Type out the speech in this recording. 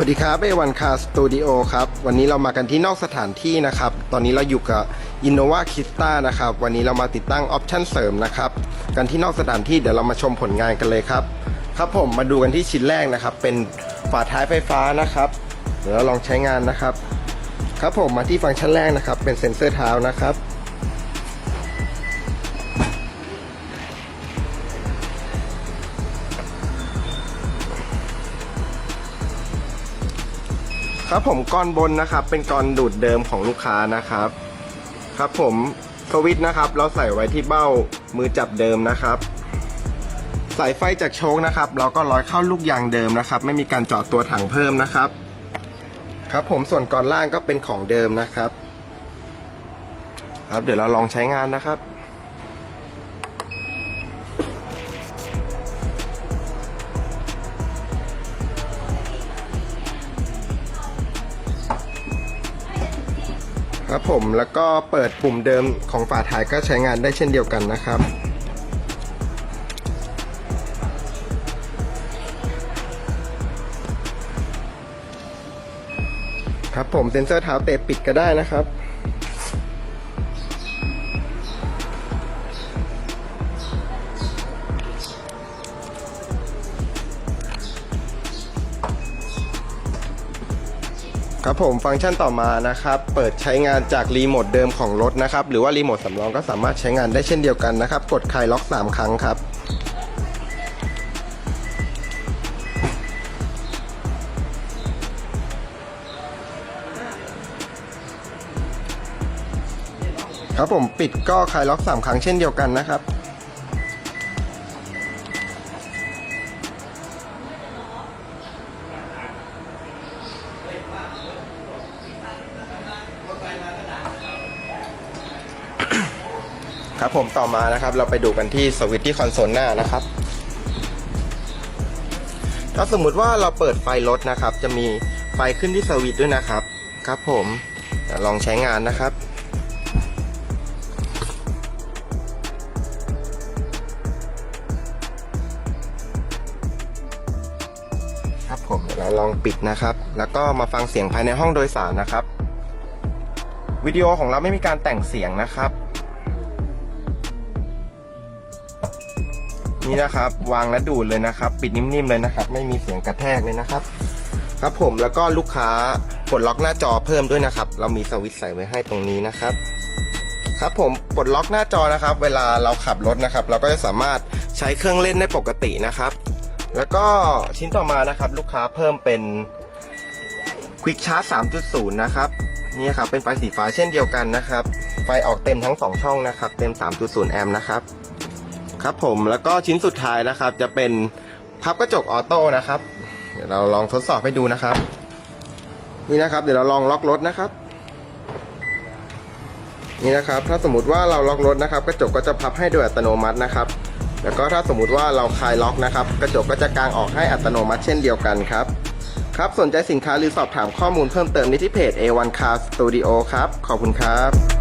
A1 Car Studio คาสตูดิโอครับ วันนี้เรามากันที่นอกสถานที่นะครับ ตอนนี้เราอยู่กับ Innova k i s t a นะครับ วันนี้เรามาติดตั้งออปชั่นเสริมนะครับ กันที่นอกสถานที่เดี๋ยวเรามาชมผลงานกันเลยครับ ครับผมมาดูกันที่ชิ้นแรกนะครับ เป็นฝาท้ายไฟฟ้านะครับ เดี๋ยวเราลองใช้งานนะครับ ครับผมมาที่ฟังก์ชันแรกนะครับ เป็นเซ็นเซอร์เท้านะครับ ครับผมก้อนบนนะครับ เป็นก้อนดูดเดิมของลูกค้านะครับ ครับผมสวิตช์นะครับ เราใส่ไว้ที่เบ้ามือจับเดิมนะครับ สายไฟจากโชคนะครับ เราก็ร้อยเข้าลูกยางเดิมนะครับ ไม่มีการเจาะตัวถังเพิ่มนะครับ ครับผมส่วนก่อนล่างก็เป็นของเดิมนะครับ ครับเดี๋ยวเราลองใช้งานนะครับ ครับผมแล้วก็เปิดปุ่มเดิมของฝาถ่ายก็ใช้งานได้เช่นเดียวกันนะครับ ครับผมเซ็นเซอร์เท้าเตะปิดก็ได้นะครับ ครับผมฟังก์ชันต่อมานะครับ เปิดใช้งานจากรีโมทเดิมของรถนะครับ หรือว่ารีโมทสำรองก็สามารถใช้งานได้เช่นเดียวกันนะครับ กดคลายล็อก 3 ครั้งครับ ครับผมปิดก็คลายล็อก 3 ครั้งเช่นเดียวกันนะครับ ครับผมต่อมานะครับเราไปดูกันที่สวิตช์ที่คอนโซลหน้านะครับ ถ้าสมมุติว่าเราเปิดไฟรถนะครับ จะมีไฟขึ้นที่สวิตช์ด้วยนะครับ ครับผมลองใช้งานนะครับครับผมเดี๋ยวเราลองปิดนะครับ แล้วก็มาฟังเสียงภายในห้องโดยสารนะครับ วิดีโอของเราไม่มีการแต่งเสียงนะครับ นี่นะครับ วางและดูดเลยนะครับ ปิดนิ่มๆเลยนะครับ ไม่มีเสียงกระแทกเลยนะครับ ครับผมแล้วก็ลูกค้ากดล็อกหน้าจอเพิ่มด้วยนะครับ เรามีสวิตช์ใส่ไว้ให้ตรงนี้นะครับ ครับผมปลดล็อกหน้าจอนะครับ เวลาเราขับรถนะครับ เราก็จะสามารถใช้เครื่องเล่นได้ปกตินะครับ แล้วก็ชิ้นต่อมานะครับ ลูกค้าเพิ่มเป็น Quick Charge 3.0 นะครับนี่ครับเป็นไฟสีฟ้าเช่นเดียวกันนะครับ ไฟออกเต็มทั้ง 2 ช่องนะครับ เต็ม 3.0 แอมป์นะครับ ครับผมแล้วก็ชิ้นสุดท้ายนะครับ จะเป็นพับกระจกออโต้นะครับ เดี๋ยวเราลองทดสอบให้ดูนะครับ นี่นะครับเดี๋ยวเราลองล็อกรถนะครับ นี่นะครับ ถ้าสมมติว่าเราล็อกรถนะครับ กระจกก็จะพับให้โดยอัตโนมัตินะครับ แล้วก็ถ้าสมมติว่าเราคลายล็อกนะครับ กระจกก็จะกางออกให้อัตโนมัติเช่นเดียวกันครับครับสนใจสินค้าหรือสอบถามข้อมูลเพิ่มเติมได้ที่เพจ A1 Car Studio ครับ ขอบคุณครับ